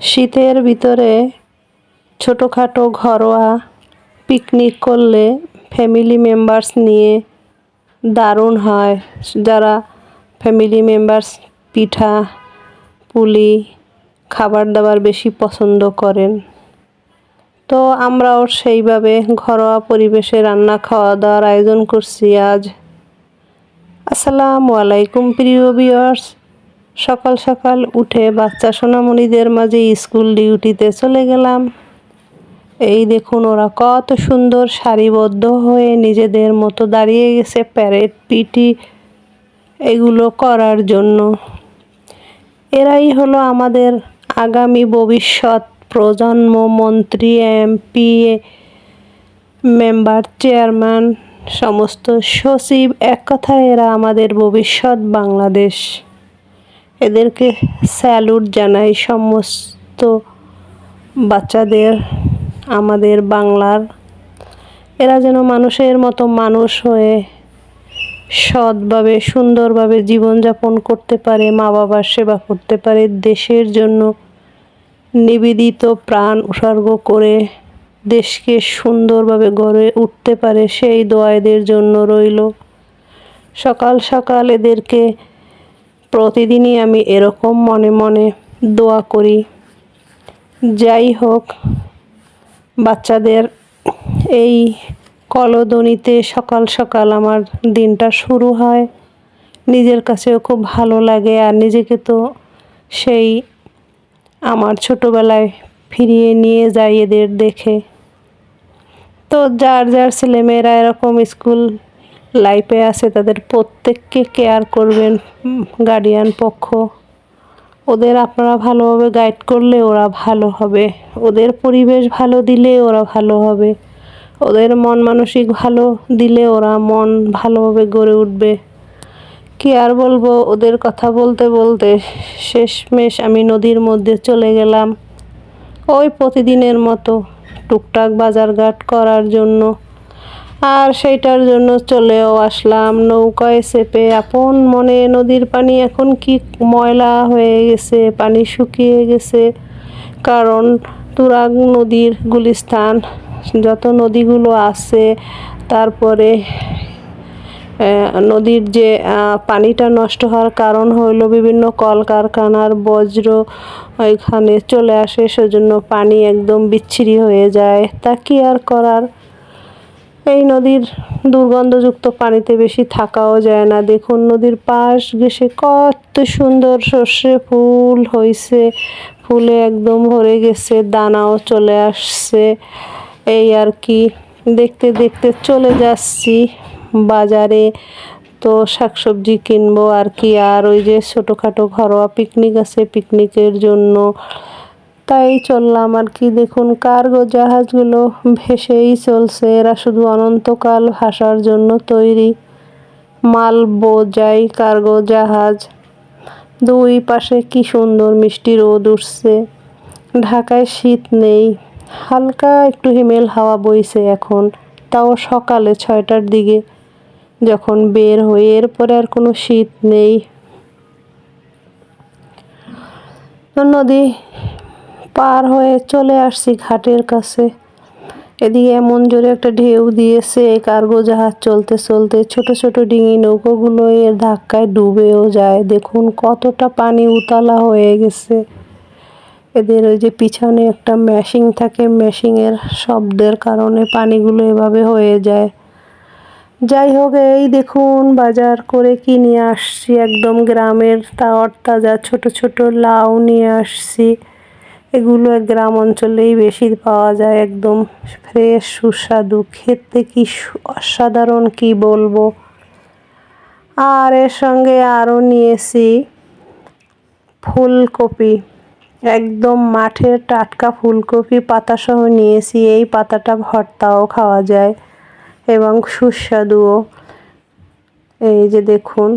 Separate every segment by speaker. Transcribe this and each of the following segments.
Speaker 1: শীতের ভিতরে ছোটোখাটো ঘরোয়া পিকনিক করলে ফ্যামিলি মেম্বার্স নিয়ে দারুণ হয়। যারা ফ্যামিলি মেম্বার্স পিঠা, পুলি খাবার দাবার বেশি পছন্দ করেন। তো আমরাও সেইভাবে ঘরোয়া পরিবেশে রান্না খাওয়া দাওয়ার আয়োজন করছি আজ। আসসালামু আলাইকুম প্রিয় ভিউয়ার্স সকাল সকাল উঠে বাচ্চা সোনামণিদের মাঝে স্কুল ডিউটিতে চলে গেলাম। এই দেখুন ওরা কত সুন্দর সারিবদ্ধ হয়ে নিজেদের মতো দাঁড়িয়ে গেছে প্যারেড, পিটি এগুলো করার জন্য। এরাই হলো আমাদের আগামী ভবিষ্যৎ প্রজন্ম মন্ত্রী, এমপি, মেম্বার, চেয়ারম্যান, সমস্ত সচিব। এক কথায় এরা আমাদের ভবিষ্যৎ বাংলাদেশ। এদেরকে স্যালুট জানাই। সমস্ত বাচ্চাদের, আমাদের বাংলার, এরা যেন মানুষের মতো মানুষ হয়ে সৎভাবে, সুন্দরভাবে জীবনযাপন করতে পারে মা বাবার সেবা করতে পারে, দেশের জন্য নিবেদিত প্রাণ উৎসর্গ করে দেশকে সুন্দরভাবে গড়ে উঠতে পারে, সেই দোয়া এদের জন্য রইল। সকাল সকাল এদেরকে প্রতিদিনই আমি এরকম মনে মনে দোয়া করি। যাই হোক, বাচ্চাদের এই কলদনিতে সকাল সকাল আমার দিনটা শুরু হয়। নিজের কাছেও খুব ভালো লাগে আর নিজেকে তো সেই আমার ছোটোবেলায় ফিরিয়ে নিয়ে যাই এদের দেখে। তো যার যার ছেলেমেয়েরা এরকম স্কুল লাইফে আছে, তাদের প্রত্যেককে কেয়ার করবেন গার্ডিয়ান পক্ষ। ওদের আপনারা ভালোভাবে গাইড করলে ওরা ভালো হবে। ওদের পরিবেশ ভালো দিলে ওরা ভালো হবে। ওদের মন মানসিক ভালো দিলে ওরা মন ভালোভাবে গড়ে উঠবে। কি আর বলব, ওদের কথা বলতে বলতে শেষমেশ আমি নদীর মধ্যে চলে গেলাম। ওই প্রতিদিনের মতো টুকটাক বাজারঘাট করার জন্য। আর সেইটার জন্য চলেও আসলাম। নৌকায় চেপে আপন মনে নদীর পানি এখন কি ময়লা হয়ে গেছে, পানি শুকিয়ে গেছে। কারণ তুরাগ নদীর গুলিস্থান যত নদীগুলো আছে, তারপরে নদীর যে পানিটা নষ্ট হওয়ার কারণ হইল বিভিন্ন কলকারখানার বজ্র এখানে চলে আসে, সেজন্য পানি একদম বিচ্ছিরি হয়ে যায়। তা কি আর করার? এই নদীর দুর্গন্ধযুক্ত পানিতে বেশি থাকাও যায় না। দেখুন নদীর পাশ ঘেসে কত সুন্দর সর্ষে ফুল হয়েছে ফুলে একদম ভরে গেছে, দানাও চলে আসছে। এই আর কি, দেখতে দেখতে চলে যাচ্ছি বাজারে। তো শাকসবজি কিনবো আর কি, আর ওই যে ছোটোখাটো ঘরোয়া পিকনিক আছে পিকনিকের জন্য তাই চললাম আর কি। দেখুন, কার্গো জাহাজগুলো ভেসেই চলছে। এরা শুধু অনন্তকাল ভাসার জন্য তৈরি। মাল বোঝাই কার্গো জাহাজ। দুই পাশে কি সুন্দর মিষ্টি রোদ উঠছে। ঢাকায় শীত নেই। হালকা একটু হিমেল হাওয়া বইছে এখন। তাও সকালে ছয়টার দিকে যখন বের হই, এরপরে আর কোনো শীত নেই। নদী পার হয়ে চলে আসছি ঘাটের কাছে। এদিকে এমন জোরে একটা ঢেউ দিয়েছে কার্গো জাহাজ চলতে চলতে ছোট ছোট ডিঙি নৌকোগুলো এর ধাক্কায় ডুবেও যায়। দেখুন কতটা পানি উতালা হয়ে গেছে। এদের ওই যে পিছনে একটা মেশিং থাকে মেশিংয়ের শব্দের কারণে পানিগুলো এভাবে হয়ে যায়। যাই হোক, এই দেখুন বাজার করে কি নিয়ে আসছি, একদম গ্রামের তাওয়ার তাজা ছোট ছোট লাউ নিয়ে আসছি। এগুলো গ্রাম অঞ্চলেই বেশি পাওয়া যায় একদম ফ্রেশ, সুস্বাদু, খেতে কি অসাধারণ কি বলব? আর এর সঙ্গে আরও নিয়েছি ফুলকপি। একদম মাঠের টাটকা ফুলকপি পাতাসহ নিয়েছি, এই পাতাটা ভর্তাও খাওয়া যায় এবং সুস্বাদুও। এই যে দেখুন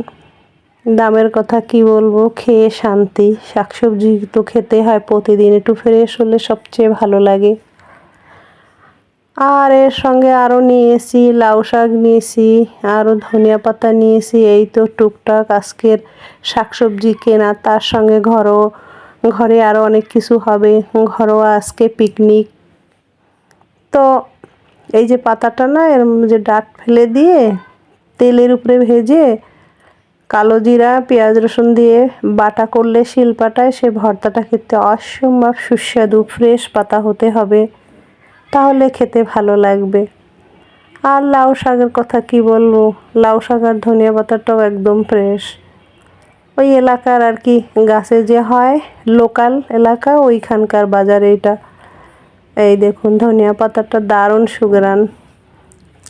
Speaker 1: দামের কথা কি বলব? খেয়ে শান্তি। শাকসবজি তো খেতে হয় প্রতিদিন, একটু ফ্রেশ হলে সবচেয়ে ভালো লাগে। আর এর সঙ্গে আরও নিয়েছি, লাউ শাক নিয়েছি আরও ধনিয়া পাতা নিয়েছি, এই তো টুকটাক আজকের শাকসবজি কেনা। তার সঙ্গে ঘরও, ঘরে আরও অনেক কিছু হবে। ঘরোয়া আজকে পিকনিক তো এই যে পাতাটা না, এর যে ডাট ফেলে দিয়ে তেলের উপরে ভেজে কালো জিরা, পেঁয়াজ রসুন দিয়ে বাটা করলে শিলপাটায় সে ভর্তাটা খেতে অসম্ভব সুস্বাদু, ফ্রেশ পাতা হতে হবে। তাহলে খেতে ভালো লাগবে। আর লাউ শাকের কথা কি বলব? লাউ শাক আর ধনিয়া পাতাটাও একদম ফ্রেশ। ওই এলাকার আর কি গাছে যে হয়, লোকাল এলাকা, ওইখানকার বাজার এইটা। এই দেখুন, ধনিয়া পাতাটা দারুণ সুগ্রান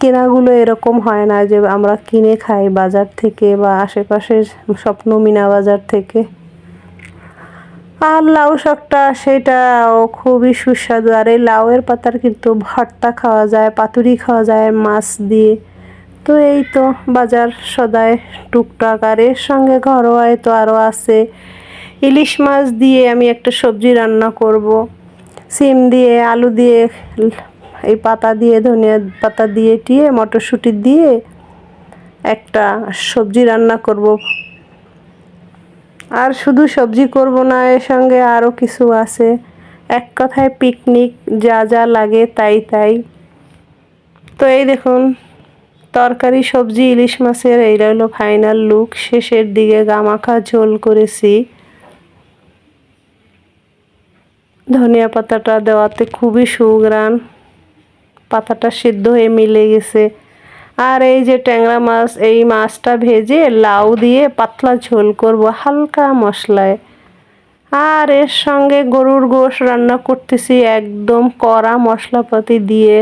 Speaker 1: কেনাগুলো এরকম হয় না যে আমরা কিনে খাই বাজার থেকে বা আশেপাশের স্বপ্ন মিনা বাজার থেকে। আর লাউ শাকটা, সেটাও খুবই সুস্বাদু। আর এই লাউয়ের পাতার কিন্তু ভর্তা খাওয়া যায়, পাতুরি খাওয়া যায়, মাছ দিয়ে। তো এই তো বাজার সদায় টুকটাক। আর এর সঙ্গে ঘরোয়ায় তো আরও আছে। ইলিশ মাছ দিয়ে আমি একটা সবজি রান্না করব। সিম দিয়ে, আলু দিয়ে এই পাতা দিয়ে, ধনিয়া পাতা দিয়ে টিয়ে, মটরশুঁটি দিয়ে একটা সবজি রান্না করব। আর শুধু সবজি করব না, এর সঙ্গে আরও কিছু আছে। এক কথায় পিকনিক যা যা লাগে তাই তাই। তো এই দেখুন, তরকারি, সবজি, ইলিশ মাছের, এই হলো ফাইনাল লুক শেষের দিকে গামাখা ঝোল করেছি। ধনিয়া পাতাটা দেওয়াতে খুবই সুগ্রান পাতাটা সিদ্ধ হয়ে মিলে গেছে। আর এই যে ট্যাংরা মাছ, এই মাছটা ভেজে লাউ দিয়ে পাতলা ঝোল করব হালকা মশলায়। আর এর সঙ্গে গরুর গোশ রান্না করতেছি একদম কড়া মশলাপাতি দিয়ে।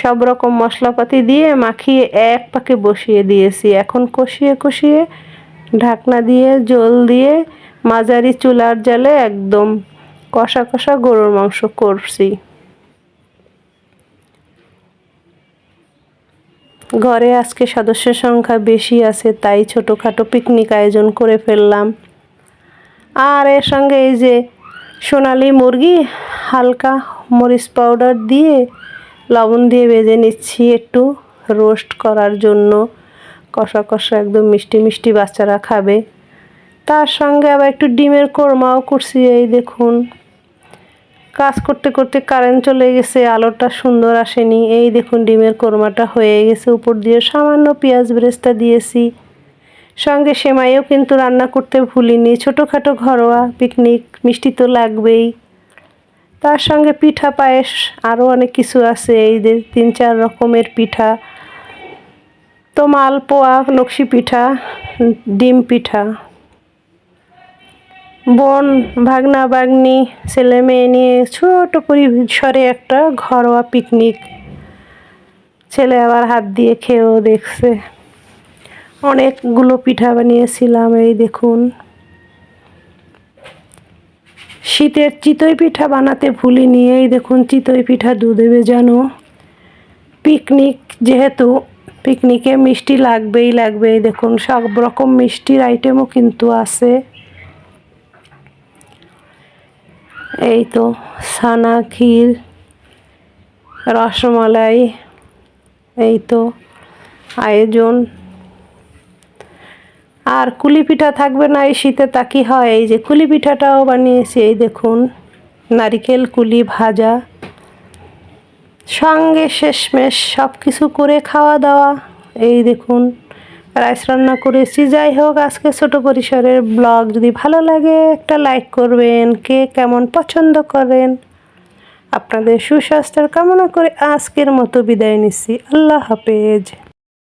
Speaker 1: সব রকম মশলাপাতি দিয়ে মাখিয়ে এক পাকে বসিয়ে দিয়েছি। এখন কষিয়ে কষিয়ে ঢাকনা দিয়ে, জল দিয়ে মাঝারি চুলার জালে একদম কষা কষা গরুর মাংস করছি। ঘরে আজকে সদস্য সংখ্যা বেশি আছে, তাই ছোটোখাটো পিকনিক আয়োজন করে ফেললাম। আর এর সঙ্গে এই যে সোনালি মুরগি, হালকা মরিচ পাউডার দিয়ে লবণ দিয়ে ভেজে নিচ্ছি একটু রোস্ট করার জন্য। কষা কষা একদম মিষ্টি মিষ্টি বাচ্চারা খাবে। তার সঙ্গে আবার একটু ডিমের কোরমাও করছি, এই দেখুন। কাজ করতে করতে কারেন্ট চলে গেছে, আলোটা সুন্দর আসেনি। এই দেখুন, ডিমের কোরমাটা হয়ে গেছে, উপর দিয়ে সামান্য পেঁয়াজ ব্রেস্তা দিয়েছি। সঙ্গে সেমাইও কিন্তু রান্না করতে ভুলিনি, ছোটোখাটো ঘরোয়া পিকনিক মিষ্টি তো লাগবেই। তার সঙ্গে পিঠা পায়েস আরও অনেক কিছু আছে, এই তিন চার রকমের পিঠা। তো মালপোয়া নকশি পিঠা, ডিম পিঠা। বোন, ভাগনা, ভাগ্নি, ছেলে মেয়ে নিয়ে ছোট পরিসরে একটা ঘরোয়া পিকনিক ছেলে আবার হাত দিয়ে খেয়েও দেখছে। অনেকগুলো পিঠা বানিয়েছিলাম, এই দেখুন। শীতের চিতই পিঠা বানাতে ভুলিনি, এই দেখুন চিতই পিঠা দুধে ভেজানো। পিকনিক যেহেতু পিকনিকে মিষ্টি লাগবেই লাগবে দেখুন, সব রকম মিষ্টির আইটেমও কিন্তু আছে। এই তো ছানা ক্ষীর, রসমালাই, এই তো আয়োজন। আর কুলি পিঠা থাকবে না এই শীতে, তা কি হয়? এই যে কুলি পিঠাটাও বানিয়েছি, এই দেখুন, নারিকেল কুলি ভাজা। সঙ্গে শেষমেশ সব কিছু করে খাওয়া দাওয়া, এই দেখুন। রাইস রান্না করেছি। যাই হোক, আজকে ছোট পরিসরের ব্লগ। যদি ভালো লাগে, একটা লাইক করবেন। কে কেমন পছন্দ করেন। আপনাদের সুস্বাস্থ্যের কামনা করে আজকের মতো বিদায় নিচ্ছি। আল্লাহ হাফেজ।